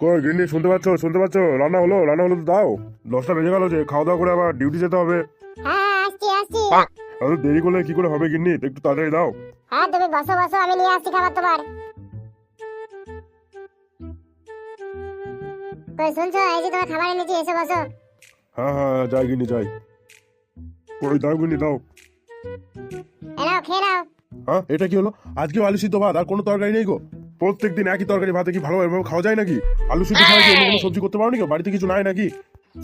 কই গিন্নি শুনতে পাচ্ছ? শুনতে পাচ্ছ? রান্না হলো রান্না হলো তো দাও। দশটা বেজে গেল যে খাওয়া দাওয়া করে আবার ডিউটি যেতে হবে। হ্যাঁ আসছি আসছি। এত দেরি করলে কি করে হবে গিন্নি? একটু তাড়াতাড়ি দাও। হ্যাঁ তুমি বসো বসো আমি নিয়ে আসছি খাবার তোমার। কই শুনছো? এই যে তোমার খাবার এনেছি এসে বসো। হ্যাঁ হ্যাঁ যাই গিন্নি যাই। কই দাও গিন্নি দাও। এ নাও খেয়ে নাও। হ্যাঁ এটা কি হলো? আজকেও আলু সিদ্ধ ভাত আর কোনো তরকারি নেই গো? প্রত্যেকদিন একই তরকারি ভাতে কি ভালো এভাবে খাওয়া যায় নাকি? আলু সিদ্ধ ছাড়া কি অন্য কোনো সবজি করতে পারো নাকি? বাড়িতে কিছু নাই নাকি?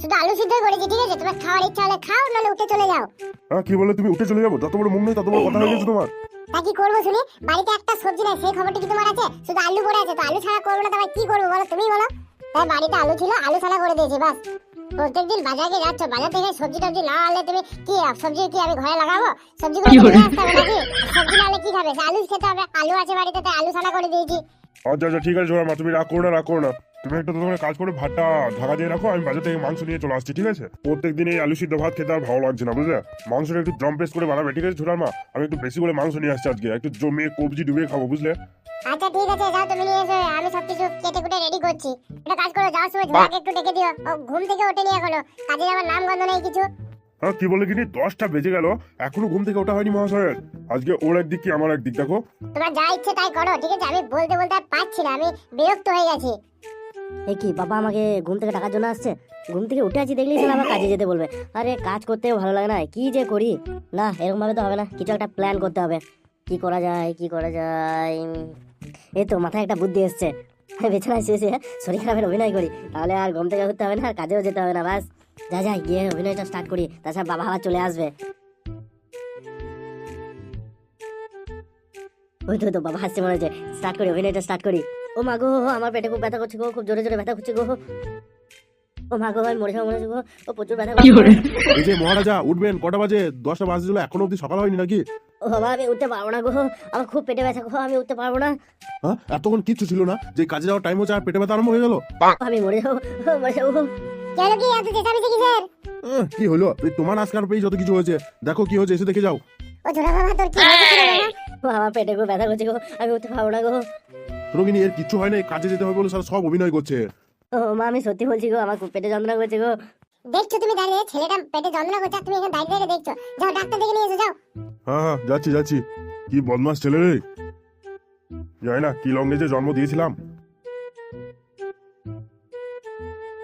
শুধু আলু সিদ্ধই করেছি ঠিক আছে? তোমার খাওয়ার ইচ্ছা হলে খাও নাহলে উঠে চলে যাও। হ্যাঁ কি বলে তুমি? উঠে চলে যাব? যত বড় মুখ নেই তত বড় কথা হয়ে গেছে তোমার। তা কি করব শুনি? বাড়িতে একটা সবজি নাই সেই খবরটা কি তোমার আছে? শুধু আলু পড়ে আছে তো? আলু ছাড়া করব না তবে কি করব বলো তুমি বলো? তাই বাড়িতে আলু ছিল আলু ছাড়া করে দিয়েছি বাস। প্রত্যেকদিন বাজারে যাচ্ছ বাজার থেকে সবজি টবজি না আনলে তুমি কি সবজি কি আমি ঘরে লাগাবো? সবজি করে নিয়ে আসতে হবে নাকি সবজি না সে আলু খেতে হবে। আলু আছে বাড়িতে তাই আলু ছাড়া করে দিয়েছি। আচ্ছা আচ্ছা ঠিক আছে মা তুমি রাগ করো না রাগ করো না। তুমি একটা তোমার কাজ করে ভাতটা ঢাকা দিয়ে রাখো আমি বাজার থেকে মাংস নিয়ে চলে আসছি ঠিক আছে? প্রত্যেক দিন এই আলু সিদ্ধ ভাত খেতে আর ভালো লাগছে না বুঝলে? মাংসটা একটু জম পেস্ট করে বানাবে ঠিক আছে ছোটার মা আমি একটু বেশি করে মাংস নিয়ে আসছি আজকে একটু জমিয়ে কবজি ডুবিয়ে খাব বুঝলে? আচ্ছা ঠিক আছে যাও তুমি নিয়ে এসো আমি সব কিছু কেটে কুটে রেডি করছি। একটা কাজ করো যাওয়ার সময় ঝোলাকে একটু ডেকে দিও। ও ঘুম থেকে ওঠে নিয়ে এখনও কাজে যাওয়ার নাম গন্ধ নেই কিছু? হ্যাঁ কি বলে কিনি দশটা বেজে গেল। এখনও ঘুম থেকে ওঠা হয়নি মহাশয়ের। আজকে ওর একদিক কি আমার একদিক দেখো। তোমার যা ইচ্ছে তাই করো ঠিক আছে? আমি বলতে বলতে আর পারছি না আমি বিরক্ত হয়ে গেছি। এ কি বাবা আমাকে ঘুম থেকে টাকার জন্য আসছে? ঘুম থেকে উঠে আছি দেখলেই সে আমার কাজে যেতে বলবে। আরে কাজ করতেও ভালো লাগে না। কি যে করি? না এরকম ভাবে তো হবে না। কিছু একটা প্ল্যান করতে হবে। কি করা যায় কি করা যায়? এই তো মাথায় একটা বুদ্ধি এসছে। বিছানায় শুয়ে শুয়ে শরীর খারাপের অভিনয় করি। তাহলে আর ঘুম থেকে উঠতে হবে না আর কাজেও যেতে হবে না বাস। যা যাই গিয়ে অভিনয়টা স্টার্ট করি। তাছাড়া বাবা আবার চলে আসবে। ওই তো তো বাবা হাসছে মনে হচ্ছে। স্টার্ট করি অভিনয়টা স্টার্ট করি। ও মা গো আমার পেটে খুব ব্যথা করছে গো খুব জোরে জোরে ব্যথা করছে গো। ও মা গো আমি মরে যাব মরে যাব। ও প্রচুর ব্যথা করছে। এই যে মহারাজা উঠবেন কটা বাজে? দশটা বাজে দিল এখনও অব্দি সকাল হয়নি নাকি? ও বাবা আমি উঠতে পারব না গো। আমার খুব পেটে ব্যথা গো আমি উঠতে পারব না। হ্যাঁ এতক্ষণ কিচ্ছু ছিল না যে কাজে যাওয়ার টাইম হচ্ছে আর পেটে ব্যথা আরম্ভ হয়ে গেল। আমি মরে যাব মরে যাব। কেন কি এত চেঁচামেচি কিসের? কি হলো? এই তোমার আজকার পেয়ে যত কিছু হয়েছে। দেখো কি হয়েছে এসে দেখে যাও। ও বাবা তোর কি হয়েছে বাবা? ও, আমার পেটে খুব ব্যথা করছে গো। আমি উঠতে পারব না গো। রোগিনী এর কিচ্ছু হয় না এই কাজে যেতে হবে বলে সারা সব অভিনয় করছে। ও মা আমি সত্যি বলছি গো আমার খুব পেটে যন্ত্রণা করছে গো। দেখছ তুমি দাঁড়িয়ে ছেলেটা পেটে যন্ত্রণা করছে আর তুমি এখানে দাঁড়িয়ে দাঁড়িয়ে দেখছ। যাও ডাক্তার দেখে নিয়ে এসো যাও। হ্যাঁ হ্যাঁ যাচ্ছি যাচ্ছি। কি বদমাস ছেলে রে। জানি না কি লঙ্গে যে জন্ম দিয়েছিলাম।